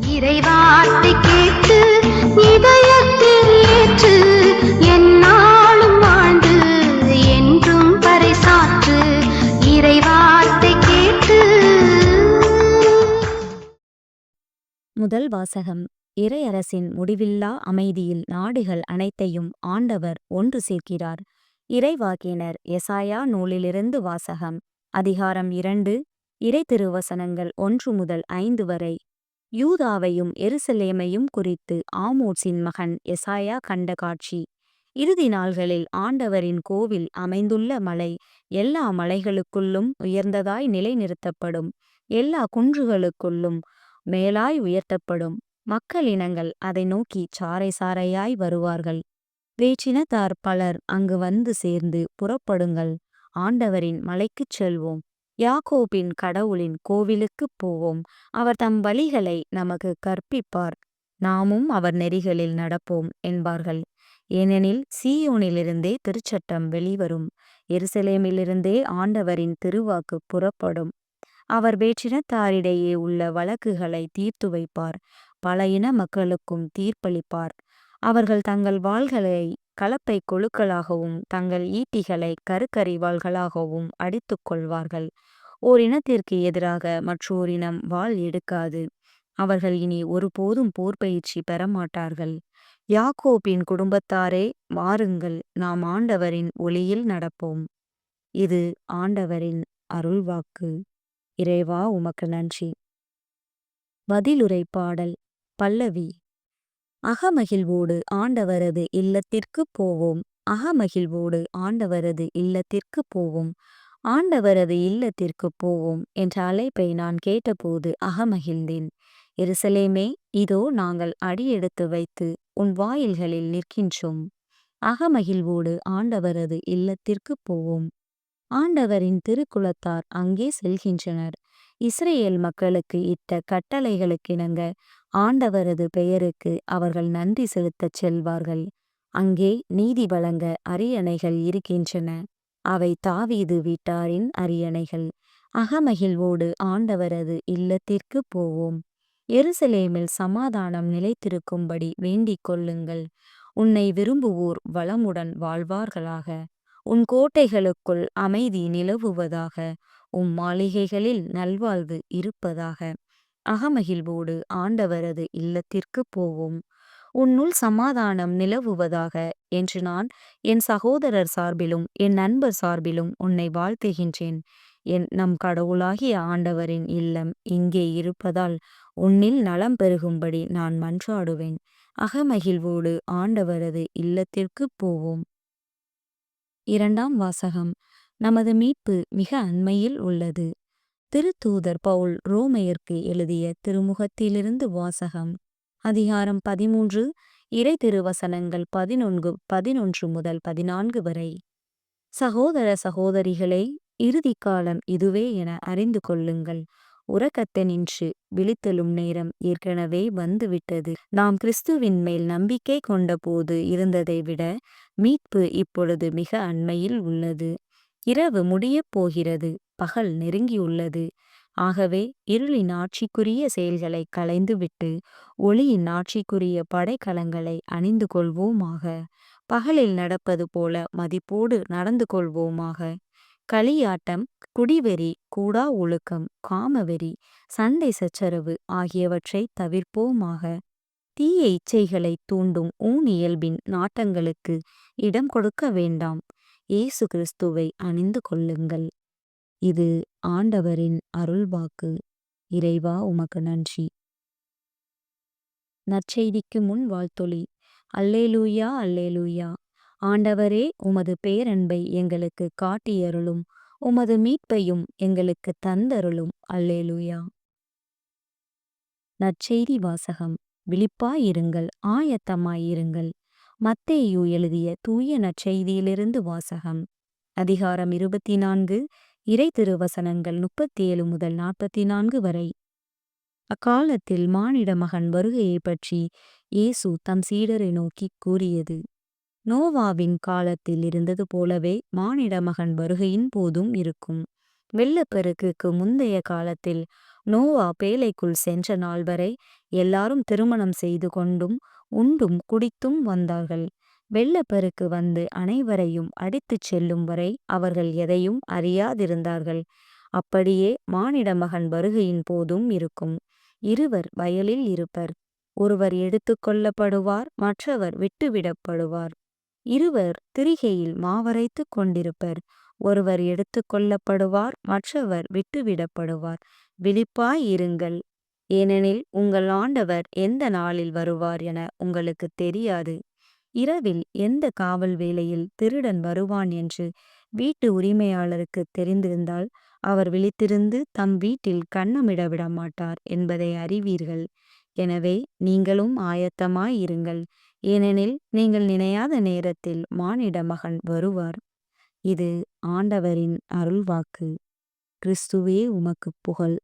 இறைவார்த்தை கேட்டு இதயத்தில் ஏற்று என்னாலும் ஆண்டு என்றும் பறைசாற்று இறைவார்த்தை கேட்டு. முதல் வாசகம் இறையரசின் முடிவில்லா அமைதியில் நாடுகள் அனைத்தையும் ஆண்டவர் ஒன்று சேர்க்கிறார். இறைவாக்கினர் எசாயா நூலிலிருந்து வாசகம் அதிகாரம் இரண்டு இறை திருவசனங்கள் ஒன்று முதல் ஐந்து வரை யூதாவையும் எருசலேமையும் குறித்து ஆமோட்சின் மகன் எசாயா கண்ட காட்சி. இறுதி நாள்களில் ஆண்டவரின் கோவில் அமைந்துள்ள மலை எல்லா மலைகளுக்குள்ளும் உயர்ந்ததாய் நிலைநிறுத்தப்படும். எல்லா குன்றுகளுக்குள்ளும் மேலாய் உயர்த்தப்படும். மக்கள் இனங்கள் அதை நோக்கி சாறை சாறையாய் வருவார்கள். வேற்றினத்தார் பலர் அங்கு வந்து சேர்ந்து புறப்படுங்கள். ஆண்டவரின் மலைக்குச் செல்வோம். யாக்கோபின் கடவுளின் கோவிலுக்குப் போவோம். அவர் தம் வழிகளை நமக்கு கற்பிப்பார். நாமும் அவர் நெறிகளில் நடப்போம் என்பார்கள். ஏனெனில் சீயோனிலிருந்தே திருச்சட்டம் வெளிவரும். எருசலேமிலிருந்தே ஆண்டவரின் திருவாக்கு புறப்படும். அவர் வேற்றினத்தாரிடையே உள்ள வழக்குகளை தீர்த்து வைப்பார். பல இன மக்களுக்கும் தீர்ப்பளிப்பார். அவர்கள் தங்கள் வாள்களை கலப்பை கொழுக்களாகவும் தங்கள் ஈட்டிகளை கருக்கறிவாள்களாகவும் அடித்துக் கொள்வார்கள். ஓர் இனத்திற்கு எதிராக மற்றோரினம் வாள் எடுக்காது. அவர்கள் இனி ஒருபோதும் போர் பயிற்சி பெறமாட்டார்கள். யாக்கோபின் குடும்பத்தாரே வாருங்கள் நாம் ஆண்டவரின் ஒளியில் நடப்போம். இது ஆண்டவரின் அருள்வாக்கு. இறைவா உமக்கு நன்றி. பதிலுரை பாடல் பல்லவி. அகமகிழ்வோடு ஆண்டவரது இல்லத்திற்குப் போவோம். அகமகிழ்வோடு ஆண்டவரது இல்லத்திற்குப் போவோம். ஆண்டவரது இல்லத்திற்குப் போவோம் என்ற அழைப்பை நான் கேட்டபோது அகமகிழ்ந்தேன். எருசலேமே இதோ நாங்கள் அடியெடுத்து வைத்து உன் வாயில்களில் நிற்கின்றோம். அகமகிழ்வோடு ஆண்டவரது இல்லத்திற்குப் போவோம். ஆண்டவரின் திருக்குலத்தார் அங்கே செல்கின்றனர். இஸ்ரேல் மக்களுக்கு இட்ட கட்டளைகளுக்கிணங்க ஆண்டவரது பெயருக்கு அவர்கள் நன்றி செலுத்தச் செல்வார்கள். அங்கே நீதி வழங்க அரியணைகள் இருக்கின்றன. அவை தாவீது வீட்டாரின் அரியணைகள். அகமகிழ்வோடு ஆண்டவரது இல்லத்திற்கு போவோம். எருசலேமில் சமாதானம் நிலைத்திருக்கும்படி வேண்டிக் கொள்ளுங்கள். உன்னை விரும்புவோர் வளமுடன் வாழ்வார்களாக. உன் கோட்டைகளுக்குள் அமைதி நிலவுவதாக. உம் மாளிகைகளில் நல்வாழ்வு இருப்பதாக. அகமகிழ்வோடு ஆண்டவரது இல்லத்திற்கு போவோம். உன்னுள் சமாதானம் நிலவுவதாக என்று நான் என் சகோதரர் சார்பிலும் என் நண்பர் சார்பிலும் உன்னை வாழ்த்துகின்றேன். என் நம் கடவுளாகிய ஆண்டவரின் இல்லம் இங்கே இருப்பதால் உன்னில் நலம் பெருகும்படி நான் மன்றாடுவேன். அகமகிழ்வோடு ஆண்டவரது இல்லத்திற்குப் போவோம். இரண்டாம் வாசகம். நமது மீட்பு மிக அண்மையில் உள்ளது. திருத்தூதர் பவுல் ரோமையர்க்கு எழுதிய திருமுகத்திலிருந்து வாசகம் அதிகாரம் பதிமூன்று இறை திருவசனங்கள் பதினொன்று பதினொன்று முதல் பதினான்கு வரை. சகோதர சகோதரிகளை இறுதி காலம் இதுவே என அறிந்து கொள்ளுங்கள். உறக்கத்தனின்று விழித்தெழும் நேரம் ஏற்கனவே வந்துவிட்டது. நாம் கிறிஸ்துவின் மேல் நம்பிக்கை கொண்டபோது இருந்ததை விட மீட்பு இப்பொழுது மிக அண்மையில் உள்ளது. இரவு முடியப் போகிறது. பகல் நெருங்கியுள்ளது. ஆகவே இருளின் ஆட்சிக்குரிய செயல்களை களைந்துவிட்டு ஒளியின் ஆட்சிக்குரிய படைக்கலங்களை அணிந்து கொள்வோமாக. பகலில் நடப்பது போல மதிப்போடு நடந்து கொள்வோமாக. களியாட்டம் குடிவெறி கூடா ஒழுக்கம் காமவெறி சண்டை சச்சரவு ஆகியவற்றை தவிர்ப்போமாக. தீய இச்சைகளை தூண்டும் ஊன் இயல்பின் நாட்டங்களுக்கு இடம் கொடுக்க வேண்டாம். இயேசு கிறிஸ்துவை அணிந்து கொள்ளுங்கள். இது ஆண்டவரின் அருள்வாக்கு. இறைவா உமக்கு நன்றி. நற்செய்திக்கு முன் வாழ்த்தொளி அல்லேலூயா அல்லேலூயா. ஆண்டவரே உமது பேரன்பை எங்களுக்கு காட்டியருளும். உமது மீட்பையும் எங்களுக்கு தந்தருளும். அல்லேலூயா. நற்செய்தி வாசகம். விழிப்பாயிருங்கள் ஆயத்தமாயிருங்கள். மத்தேயு எழுதிய தூய நற்செய்தியிலிருந்து வாசகம். அதிகாரம் இருபத்தி நான்கு இறை திருவசனங்கள் முப்பத்தி ஏழு முதல் நாற்பத்தி நான்கு வரை. அக்காலத்தில் மானிட மகன் வருகையைப் பற்றி இயேசு தம் சீடரை நோக்கி கூறியது. நோவாவின் காலத்தில் இருந்தது போலவே மானிட மகன் வருகையின் போதும் இருக்கும். வெள்ளப்பெருக்குக்கு முந்தைய காலத்தில் நோவா பேலைக்குள் சென்ற நாள் வரை எல்லாரும் திருமணம் செய்து கொண்டும் உண்டும் குடித்தும் வந்தார்கள். வெள்ளப்பெருக்கு வந்து அனைவரையும் அடித்துச் செல்லும் வரை அவர்கள் எதையும் அறியாதிருந்தார்கள். அப்படியே மானிட மகன் வருகையின் போதும் இருக்கும். இருவர் வயலில் இருப்பர். ஒருவர் எடுத்துக் கொள்ளப்படுவார் மற்றவர் விட்டுவிடப்படுவார். இருவர் திரிகையில் மாவரைத்துக் கொண்டிருப்பர். ஒருவர் எடுத்துக் கொள்ளப்படுவார் மற்றவர் விட்டுவிடப்படுவார். விழிப்பாய் இருங்கள். ஏனெனில் உங்கள் ஆண்டவர் எந்த நாளில் வருவார் என உங்களுக்கு தெரியாது. இரவில் எந்த காவல் வேளையில் திருடன் வருவான் என்று வீட்டு உரிமையாளருக்கு தெரிந்திருந்தால் அவர் விழித்திருந்து தம் வீட்டில் கண்ணமிட விட மாட்டார் என்பதை அறிவீர்கள். எனவே நீங்களும் ஆயத்தமாயிருங்கள் ஏனெனில் நீங்கள் நினையாத நேரத்தில் மானிட மகன் வருவார். இது ஆண்டவரின் அருள்வாக்கு. கிறிஸ்துவே உமக்கு புகழ்.